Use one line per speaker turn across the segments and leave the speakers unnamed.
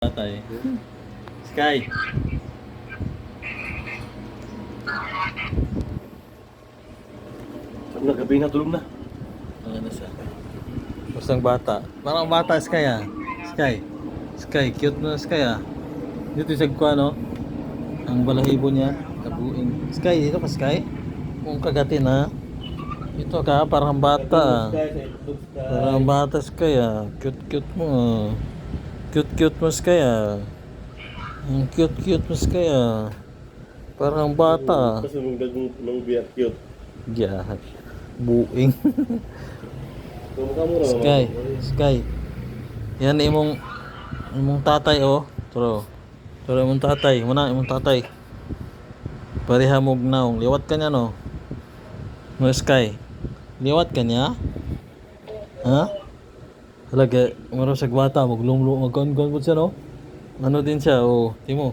Tatay. Sky.
Sabi na gabi na tulog na.
Ano na siya? Bastang bata. Parang bata Sky ah. Sky. Sky. Cute na Sky ah. Dito sa kwa no? Ang balahibo niya. Kabuing. Sky. Dito ka Sky? Kung kagatin ha. Dito ka. Parang bata ah. Parang bata Sky ah. Cute cute mo ah. Cute cute mo Sky ah. Ang cute cute mo Sky ah. Parang bata.
Kasi dagong nang biyak cute.
Yeah. Buing. Sky, Sky. Yan imong imong tatay oh. Turo. Turo imong tatay, muna imong tatay. Pareha mo naong. Liwat ka niya no. No Sky. Liwat ka niya? Ha? Talaga, maro sa gwata, maglumlo, magkon-kon po siya no? Ano din siya, oh, timo.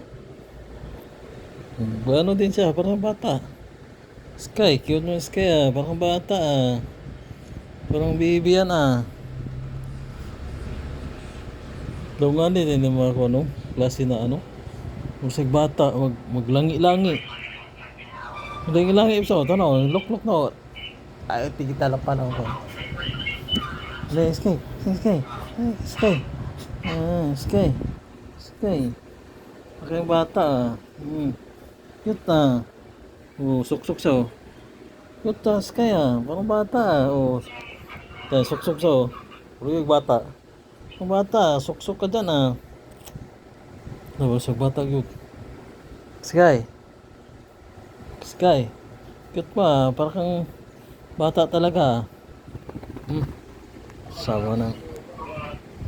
Ano din siya, parang bata. Sky, cute mo Sky ah, parang bata ah. Parang baby yan ah. Daw din hindi mo ako ano, klase na ano. Musig bata, mag, maglangi-langi. Maglangi-langi sa ito na, lok-lok na. Ay, tigita lang pa na ako. Dali, Sky, Sky, Sky. Ah, Sky. Sky. Okay, bata ah. Hmm. Cute ah. Oh, suksok siya oh. Cute ah, ah. Parang bata ah. Oh. Tayo, suksok siya oh. Pero yung bata. Ang bata, suksok ka dyan ah. Sa bata cute. Sky. Sky. Cute pa ah. Parang bata talaga ah. Hmm. Sawa na.